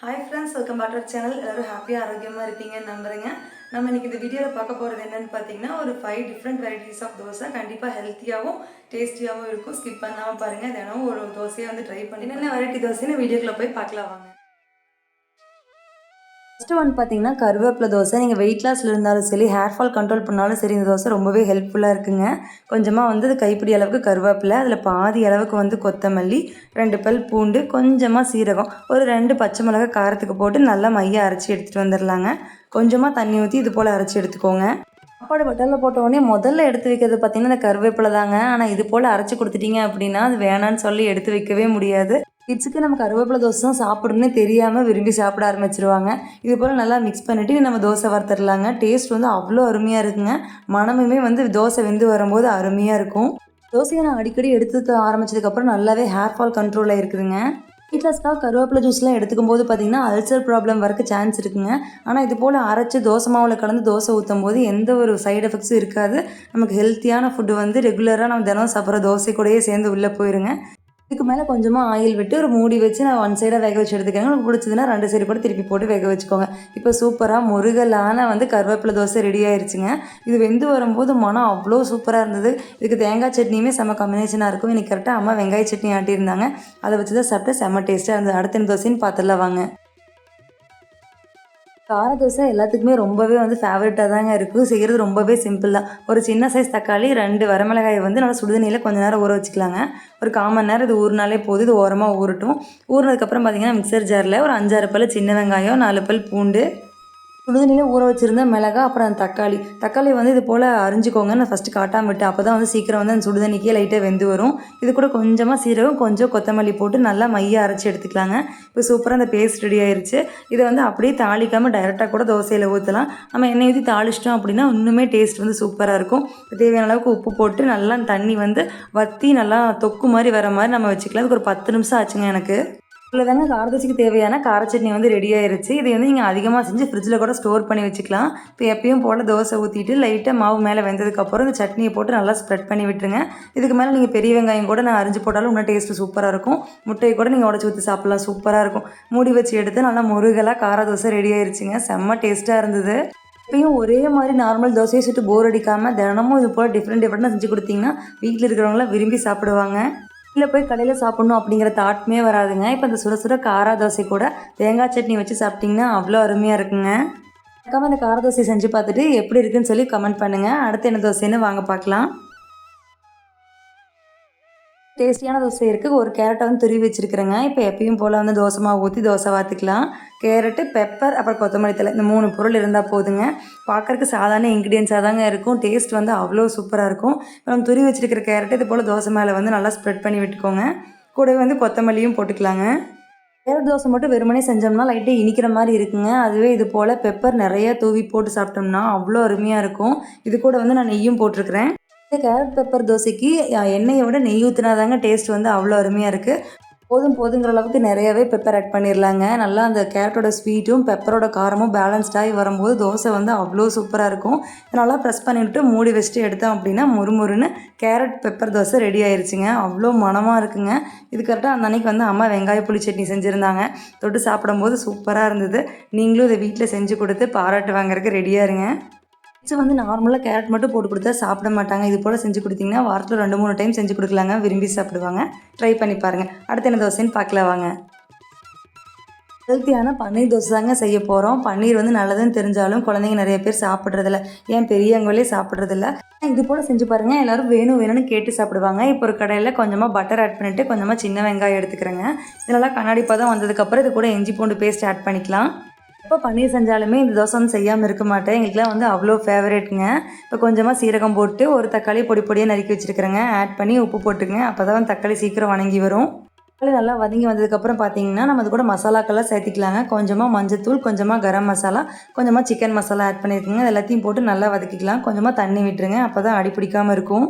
Hi friends welcome back to channel எல்லோரும் ஹாப்பியாக ஆரோக்கியமாக இருப்பீங்கன்னு நம்புறேங்க. நம்ம இன்னைக்கு இந்த வீடியோவில் பார்க்க போகிறது என்னென்னு பார்த்தீங்கன்னா ஒரு five different varieties of dosa. கண்டிப்பாக ஹெல்த்தியாகவும் டேஸ்டியாகவும் இருக்கும். ஸ்கிப் பண்ணாமல் பாருங்கள் தினமும் ஒரு தோசையை வந்து ட்ரை பண்ணி என்னென்ன வெரைட்டி தோசைன்னு வீடியோக்குள்ளே போய் பார்க்கலாம் வாங்க. ஃபஸ்ட்டு ஒன் பார்த்தீங்கன்னா கருவேப்பிலை தோசை. நீங்கள் வெயிட் லாஸில் இருந்தாலும் சரி ஹேர் ஃபால் கண்ட்ரோல் பண்ணாலும் சரி இந்த தோசை ரொம்பவே ஹெல்ப்ஃபுல்லாக இருக்குங்க. கொஞ்சமாக வந்து அது கைப்பிடி அளவுக்கு கருவேப்பிலை அதில் பாதி அளவுக்கு வந்து கொத்தமல்லி ரெண்டு பல் பூண்டு கொஞ்சமாக சீரகம் ஒரு ரெண்டு பச்சை மிளகாய் காரத்துக்கு போட்டு நல்லா மைய அரைச்சி எடுத்துகிட்டு வந்துடலாங்க கொஞ்சமாக தண்ணி ஊற்றி இது போல் அரைச்சி எடுத்துக்கோங்க. சாப்பாடு வட்டலில் போட்ட உடனே முதல்ல எடுத்து வைக்கிறது பார்த்தீங்கன்னா இந்த கருவேப்பிலை தாங்க. ஆனால் இது போல் அரைச்சி கொடுத்துட்டீங்க அப்படின்னா அது வேணான்னு சொல்லி எடுத்து வைக்கவே முடியாது. கிட்ஸுக்கு நம்ம கருவேப்பிலை தோசை தான் சாப்பிடணும்னே தெரியாமல் விரும்பி சாப்பிட ஆரம்பிச்சிருவாங்க. இது போல் நல்லா மிக்ஸ் பண்ணிவிட்டு நம்ம தோசை வறுத்துடலாங்க. டேஸ்ட் வந்து அவ்வளோ அருமையாக இருக்குங்க. மனமுமே வந்து தோசை வெந்து வரும்போது அருமையாக இருக்கும். தோசையை நான் அடிக்கடி எடுத்து ஆரம்பிச்சதுக்கப்புறம் நல்லாவே ஹேர் ஃபால் கண்ட்ரோலில் இருக்குதுங்க. வீட்லஸ்க்காக கருவேப்பிலை ஜூஸ்லாம் எடுத்துக்கும் போது பார்த்தீங்கன்னா அல்சர் ப்ராப்ளம் வரக்கு சான்ஸ் இருக்குங்க. ஆனால் இது போல் அரைச்சி தோசை மாவில் கலந்து தோசை ஊற்றும் போது எந்த ஒரு சைடு எஃபெக்ட்ஸும் இருக்காது. நமக்கு ஹெல்த்தியான ஃபுட்டு வந்து ரெகுலராக நம்ம தினம் சாப்பிட்ற தோசை கூடயே சேர்ந்து உள்ளே போயிருங்க. இதுக்கு மேலே கொஞ்சமாக ஆயில் விட்டு ஒரு மூடி வச்சு நான் ஒன் சைடாக வேக வச்சு எடுத்துக்கிறேன். உங்களுக்கு பிடிச்சதுன்னா ரெண்டு சைடு கூட திருப்பி போட்டு வேக வச்சுக்கோங்க. இப்போ சூப்பராக முருகலான வந்து கருவேப்பிலை தோசை ரெடி ஆயிடுச்சுங்க இது வெந்து வரும்போது மனம் அவ்வளோ சூப்பராக இருந்தது. இதுக்கு தேங்காய் சட்னியுமே செம்ம காம்பினேஷனாக இருக்கும். இன்னைக்கு கரெக்டாக அம்மா வெங்காய சட்னி ஆட்டியிருந்தாங்க. அதை வச்சு தான் சாப்பிட்டு செம்ம டேஸ்ட்டாக இருந்தது. அடுத்த தோசைன்னு பார்த்துடலாம் வாங்க. கார தோசை எல்லாத்துக்குமே ரொம்பவே வந்து ஃபேவரட்டாக தாங்க இருக்கும் செய்கிறது ரொம்பவே சிம்பிள் தான். ஒரு சின்ன சைஸ் தக்காளி ரெண்டு வரமிளகாயை வந்து நல்லா சுடுதண்ணியில் கொஞ்சம் நேரம் ஊற வச்சுக்கலாங்க. ஒரு காமன் நேரம் இது ஊறினாலே போதும். இது ஓரமாக ஊறட்டும். ஊறினதுக்கப்புறம் பார்த்தீங்கன்னா மிக்சர் ஜாரில் ஒரு அஞ்சாறு பல் சின்ன வெங்காயம் நாலு பல் பூண்டு சுடுதண்ணியில் ஊற வச்சுருந்த மிளகா அப்புறம் அந்த தக்காளி. தக்காளி வந்து இது போல் அரிஞ்சிக்கோங்க. நான் ஃபஸ்ட்டு காட்டாமல் விட்டு அப்போ தான் வந்து சீக்கிரம் வந்து அந்த சுடுதண்ணிக்கே லைட்டாக வெந்து வரும். இது கூட கொஞ்சமாக சீரகம் கொஞ்சம் கொத்தமல்லி போட்டு நல்லா மைய அரைச்சி எடுத்துக்கலாங்க. இப்போ சூப்பராக அந்த பேஸ்ட் ரெடி ஆயிடுச்சு இதை வந்து அப்படியே தாளிக்காமல் டைரெக்டாக கூட தோசையில் ஊற்றலாம் நம்ம எண்ணெய் ஊற்றி தாளிச்சிட்டோம் அப்படின்னா இன்னுமே டேஸ்ட் வந்து சூப்பராக இருக்கும். தேவையான அளவுக்கு உப்பு போட்டு நல்லா தண்ணி வந்து வற்றி நல்லா தொக்கு மாதிரி வர மாதிரி நம்ம வச்சுக்கலாம். அதுக்கு ஒரு பத்து நிமிஷம் ஆச்சுங்க எனக்கு. இவ்வளோதாங்க காரதோசைக்கு தேவையான கார சட்னி வந்து ரெடி ஆயிருச்சு. இதை வந்து நீங்கள் அதிகமாக செஞ்சு ஃப்ரிட்ஜில் கூட ஸ்டோர் பண்ணி வச்சுக்கலாம். இப்போ எப்பயும் போல் தோசை ஊற்றிட்டு லைட்டாக மாவு மேலே வெந்ததுக்கப்புறம் இந்த சட்னியை போட்டு நல்லா ஸ்ப்ரெட் பண்ணி விட்டுருங்க. இதுக்கு மேலே நீங்கள் பெரிய வெங்காயம் கூட நான் அரிஞ்சு போட்டாலும் இன்னும் டேஸ்ட்டு சூப்பராக இருக்கும். முட்டையை கூட நீங்கள் உடச்சி ஊற்றி சாப்பிட்லாம் சூப்பராக இருக்கும். மூடி வச்சு எடுத்து நல்லா முருகலாக கார தோசை ரெடி ஆயிருச்சுங்க. செம்ம டேஸ்ட்டாக இருந்தது. இப்பயும் ஒரே மாதிரி நார்மல் தோசையை சுட்டு போர் அடிக்காமல் தினமும் இது போல் டிஃப்ரெண்ட் டிஃப்ரெண்ட்டாக செஞ்சு கொடுத்தீங்கன்னா வீட்டில் இருக்கிறவங்களாம் விரும்பி சாப்பிடுவாங்க. இல்லை போய் கடையில் சாப்பிட்ணும் அப்படிங்கிற தாட்மே வராதுங்க. இப்போ இந்த சுட சுட காரா தோசை கூட தேங்காய் சட்னி வச்சு சாப்பிட்டிங்கன்னா அவ்வளோ அருமையாக இருக்குங்க. மறக்காம இந்த கார தோசை செஞ்சு பார்த்துட்டு எப்படி இருக்குன்னு சொல்லி கமெண்ட் பண்ணுங்கள் அடுத்து என்ன தோசைன்னு வாங்க பார்க்கலாம். டேஸ்டியான தோசை இருக்குது ஒரு கேரட்டை வந்து துருவி வச்சுருக்குறேங்க. இப்போ எப்பயும் போல் வந்து தோசை மாவு ஊற்றி தோசை வாத்துக்கலாம். கேரட்டு பெப்பர் அப்புறம் கொத்தமல்லி தலை இந்த மூணு பொருள் இருந்தால் போதுங்க. பார்க்கறக்கு சாதாரண இன்க்ரீடியன்ஸாக தாங்க இருக்கும். டேஸ்ட் வந்து அவ்வளோ சூப்பராக இருக்கும். இப்போ நம்ம துருவி வச்சுருக்கிற கேரட்டு இது போல் தோசை மேலே வந்து நல்லா ஸ்ப்ரெட் பண்ணி விட்டுக்கோங்க. கூடவே வந்து கொத்தமல்லியும் போட்டுக்கலாங்க. கேரட் தோசை மட்டும் வெறுமனே செஞ்சோம்னா லைட்டாக இனிக்கிற மாதிரி இருக்குங்க. அதுவே இது போல் பெப்பர் நிறைய தூவி போட்டு சாப்பிட்டோம்னா அவ்வளோ அருமையாக இருக்கும். இது கூட வந்து நான் நெய்யும் போட்டிருக்கிறேன். இந்த கேரட் பெப்பர் தோசைக்கு எண்ணெயை விட நெய் ஊற்றினாதாங்க டேஸ்ட் வந்து அவ்வளோ அருமையாக இருக்குது போதும் போதுங்கிற அளவுக்கு நிறையவே பெப்பர் ஆட் பண்ணிடலாங்க நல்லா அந்த கேரட்டோட ஸ்வீட்டும் பெப்பரோட காரமும் பேலன்ஸ்டாகி வரும்போது தோசை வந்து அவ்வளோ சூப்பராக இருக்கும். நல்லா ப்ரெஸ் பண்ணிவிட்டு மூடி வச்சுட்டு எடுத்தோம் அப்படின்னா முறுமுறுன்னு கேரட் பெப்பர் தோசை ரெடி ஆயிடுச்சுங்க அவ்வளோ மணமாக இருக்குங்க. இது கரெக்டாக அந்த அன்னைக்கு வந்து அம்மா வெங்காய புளி சட்னி செஞ்சுருந்தாங்க. தொட்டு சாப்பிடும்போது சூப்பராக இருந்தது. நீங்களும் இதை வீட்டில் செஞ்சு கொடுத்து பாராட்டு வாங்குறதுக்கு ரெடியாக இருங்க. கிட்ஸ் வந்து நார்மலாக கேரட் மட்டும் போட்டு கொடுத்தா சாப்பிட மாட்டாங்க. இது போல் செஞ்சு கொடுத்தீங்கன்னா வாரத்தில் ரெண்டு மூணு டைம் செஞ்சு கொடுக்கலாங்க. விரும்பி சாப்பிடுவாங்க. ட்ரை பண்ணி பாருங்கள் அடுத்து என்ன தோசைன்னு பார்க்கலாம் வாங்க. ஹெல்த்தியான பன்னீர் தோசை தாங்க செய்ய போகிறோம் பன்னீர் வந்து நல்லதுன்னு தெரிஞ்சாலும் குழந்தைங்க நிறைய பேர் சாப்பிட்றதில்ல. ஏன் பெரியவங்களே சாப்பிட்றதில்ல. இது போல் செஞ்சு பாருங்கள் எல்லோரும் வேணும் வேணும்னு கேட்டு சாப்பிடுவாங்க. இப்போ ஒரு கடையில் கொஞ்சமாக பட்டர் ஆட் பண்ணிவிட்டு கொஞ்சமாக சின்ன வெங்காயம் எடுத்துக்கிறேங்க. இதெல்லாம் கண்ணாடி பதம் வந்ததுக்கப்புறம் இது கூட இஞ்சி பூண்டு பேஸ்ட் ஆட் பண்ணிக்கலாம். எப்போ பன்னீர் செஞ்சாலுமே இந்த தோசை வந்து செய்யாமல் இருக்க மாட்டேன். எங்களுக்குலாம் வந்து அவ்வளோ ஃபேவரேட்டுங்க இப்போ கொஞ்சமாக சீரகம் போட்டு ஒரு தக்காளி பொடி பொடியாக நறுக்கி வச்சுருக்கிறேங்க. ஆட் பண்ணி உப்பு போட்டுங்க அப்போ தான் தக்காளி சீக்கிரம் வணங்கி வரும். தக்காளி நல்லா வதங்கி வந்ததுக்கப்புறம் பார்த்தீங்கன்னா நம்ம அது கூட மசாலாக்கெல்லாம் சேர்த்திக்கலாங்க. கொஞ்சமாக மஞ்சத்தூள் கொஞ்சமாக கரம் மசாலா கொஞ்சமாக சிக்கன் மசாலா ஆட் பண்ணியிருக்கோங்க எல்லாத்தையும் போட்டு நல்லா வதக்கிக்கலாம். கொஞ்சமாக தண்ணி விட்டுருங்க. அப்போ தான் அடி பிடிக்காமல் இருக்கும்.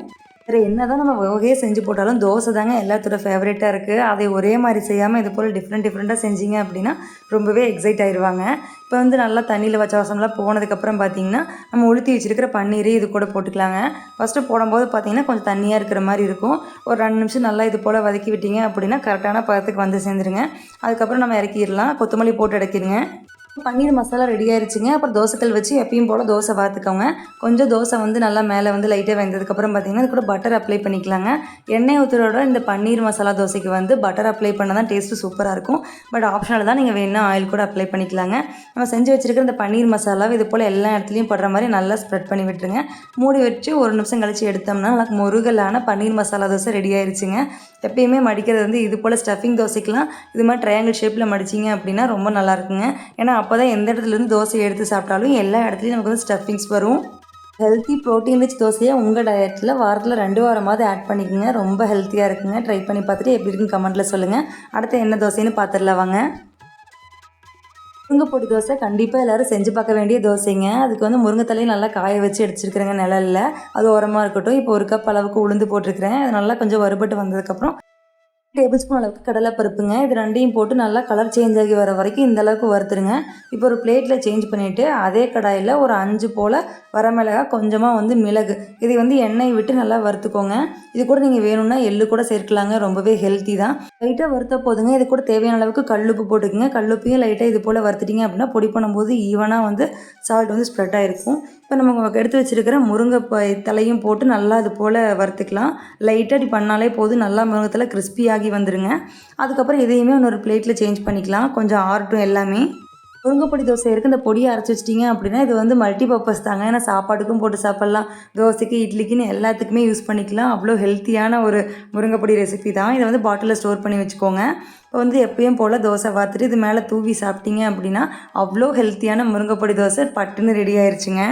வேறு என்ன தான் நம்ம வகையே செஞ்சு போட்டாலும் தோசை தாங்க எல்லாத்தோட ஃபேவரட்டாக இருக்குது அதை ஒரே மாதிரி செய்யாமல் இது போல் டிஃப்ரெண்ட் டிஃப்ரெண்ட்டாக செஞ்சீங்க அப்படின்னா ரொம்பவே எக்ஸைட் ஆயிடுவாங்க இப்போ வந்து நல்லா தண்ணியில் வச்ச வசம்லாம் போனதுக்கப்புறம் பார்த்தீங்கன்னா நம்ம உளுத்தி வச்சுருக்கிற பன்னீர் இது கூட போட்டுக்கலாங்க. ஃபஸ்ட்டு போடும்போது பார்த்தீங்கன்னா கொஞ்சம் தண்ணியாக இருக்கிற மாதிரி இருக்கும். ஒரு ரெண்டு நிமிஷம் நல்லா இது போல் வதக்கி விட்டீங்க அப்படின்னா கரெக்டான பதத்துக்கு வந்து சேர்ந்துருங்க. அதுக்கப்புறம் நம்ம இறக்கிடலாம். கொத்தமல்லி போட்டு இறக்கிடுங்க. பன்னீர் மசாலா ரெடி ஆயிருச்சுங்க. அப்புறம் தோசைக்கல் வச்சு எப்பயும் போல் தோசை வாத்துக்கோங்க கொஞ்சம் தோசை வந்து நல்லா மேலே வந்து லைட்டாக வெந்ததுக்கப்புறம் பார்த்தீங்கன்னா அது கூட பட்டர் அப்ளை பண்ணிக்கலாங்க. எண்ணெய் ஊற்றுறோட இந்த பன்னீர் மசாலா தோசைக்கு வந்து பட்டர் அப்ளை பண்ணால் தான் டேஸ்ட்டு சூப்பராக இருக்கும். பட் ஆப்ஷனல் தான் நீங்கள் வேணும் ஆயில் கூட அப்ளை பண்ணிக்கலாங்க. நம்ம செஞ்சு வச்சுருக்கிற இந்த பன்னீர் மசாலாவை இது போல் எல்லா இடத்துலையும் படுற மாதிரி நல்லா ஸ்ப்ரெட் பண்ணி விட்டுருங்க. மூடி வச்சு ஒரு நிமிஷம் கழிச்சு எடுத்தோம்னா நல்லா முருகலான பன்னீர் மசாலா தோசை ரெடி ஆயிருச்சுங்க. எப்பயுமே மடிக்கிறது வந்து இது போல் ஸ்டஃபிங் தோசைக்கெலாம் இது மாதிரி ட்ரையாங்கிள் ஷேப்பில் மடிச்சிங்க அப்படின்னா ரொம்ப நல்லா இருக்குங்க. ஏன்னா அப்போ தான் எந்த இடத்துலேருந்து தோசை எடுத்து சாப்பிட்டாலும் எல்லா இடத்துலையும் நமக்கு வந்து ஸ்டஃபிங்ஸ் வரும். ஹெல்த்தி ப்ரோட்டீன் ரிச் தோசையை உங்கள் டயட்டில் வாரத்தில் ரெண்டு வாரமாவது ஆட் பண்ணிக்கோங்க. ரொம்ப ஹெல்த்தியாக இருக்குங்க. ட்ரை பண்ணி பார்த்துட்டு எப்படி இருக்குன்னு கமெண்ட்டில் சொல்லுங்கள் அடுத்து என்ன தோசைன்னு பார்த்துடலாம் வாங்க. முருங்கைப்பொடி தோசை கண்டிப்பாக எல்லோரும் செஞ்சு பார்க்க வேண்டிய தோசைங்க. அதுக்கு வந்து முருங்கைத்தலையும் நல்லா காய வச்சு எடுத்துருக்குறேங்க நிழல்ல. அது உரமாக இருக்கட்டும். இப்போ ஒரு கப் அளவுக்கு உளுந்து போட்டிருக்கிறேன். அது நல்லா கொஞ்சம் வறுபட்டு வந்ததுக்கப்புறம் டேபிள் ஸ்பூன் அளவுக்கு கடலை பருப்புங்க இது ரெண்டையும் போட்டு நல்லா கலர் சேஞ்ச் ஆகி வர வரைக்கும் இந்த அளவுக்கு வறுத்துருங்க. இப்போ ஒரு பிளேட்டில் சேஞ்ச் பண்ணிவிட்டு அதே கடாயில் ஒரு அஞ்சு போல் வரமிளகா கொஞ்சமாக வந்து மிளகு. இதை வந்து எண்ணெய் விட்டு நல்லா வறுத்துக்கோங்க. இது கூட நீங்கள் வேணும்னா எள்ளு கூட சேர்க்கலாங்க. ரொம்பவே ஹெல்த்தி தான். லைட்டாக வறுத்த போதுங்க. இது கூட தேவையான அளவுக்கு கல்லுப்பு போட்டுக்கோங்க. கல்லுப்பையும் லைட்டாக இது போல் வறுத்துட்டிங்க அப்படின்னா பொடி பண்ணும்போது ஈவனாக வந்து சால்ட் வந்து ஸ்ப்ரெட் ஆகிருக்கும் இப்போ நம்ம எடுத்து வச்சுருக்கிற முருங்கை தலையும் போட்டு நல்லா இது போல் வறுத்துக்கலாம். லைட்டாக இப்படி பண்ணாலே போதும். நல்லா முருங்கத்தில் கிறிஸ்பியாகி ஆகி வந்துடுங்க அதுக்கப்புறம் இதையுமே இன்னொரு பிளேட்டில் சேஞ்ச் பண்ணிக்கலாம். கொஞ்சம் ஆர்ட்டும் எல்லாமே. முருங்கைப்பொடி தோசை இருக்குது இந்த பொடியை அரைச்சி வச்சிட்டிங்க அப்படின்னா இது வந்து மல்டி பர்பஸ் தாங்க. ஏன்னா சாப்பாட்டுக்கும் போட்டு சாப்பிட்லாம். தோசைக்கு இட்லிக்குன்னு எல்லாத்துக்குமே யூஸ் பண்ணிக்கலாம். அவ்வளோ ஹெல்த்தியான ஒரு முருங்கைப்பொடி ரெசிபி தான். இதை வந்து பாட்டிலில் ஸ்டோர் பண்ணி வச்சுக்கோங்க. இப்போ வந்து எப்பயும் போல் தோசை வாத்துட்டு இது மேலே தூவி சாப்பிட்டீங்க அப்படின்னா அவ்வளோ ஹெல்த்தியான முருங்கைப்பொடி தோசை பட்டுன்னு ரெடி ஆயிடுச்சுங்க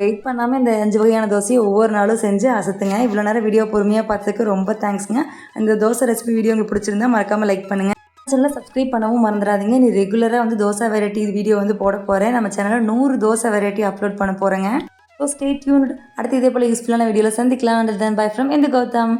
வெயிட் பண்ணாமல் இந்த அஞ்சு வகையான தோசையை ஒவ்வொரு நாளும் செஞ்சு அசத்துங்க. இவ்வளோ நேரம் வீடியோ பொறுமையாக பார்த்ததுக்கு ரொம்ப தேங்க்ஸுங்க இந்த தோசை ரெசிபி வீடியோ உங்களுக்கு பிடிச்சிருந்தா மறக்காமல் லைக் பண்ணுங்கள் சேனலில் சப்ஸ்கிரைப் பண்ணவும் மறந்துடாதீங்க. நீ ரெகுலராக வந்து தோசை வெரைட்டி வீடியோ வந்து போட போகிறேன் நம்ம சேனலில் நூறு தோசை வெரைட்டி அப்லோட் பண்ண போகிறேங்க ஸோ ஸ்டே டியூன்ட் அடுத்து இதே போல் யூஸ்ஃபுல்லான வீடியோவில் சந்திக்கலாம். அண்ட் தென் பை ஃப்ரம் இந்த கௌதம்.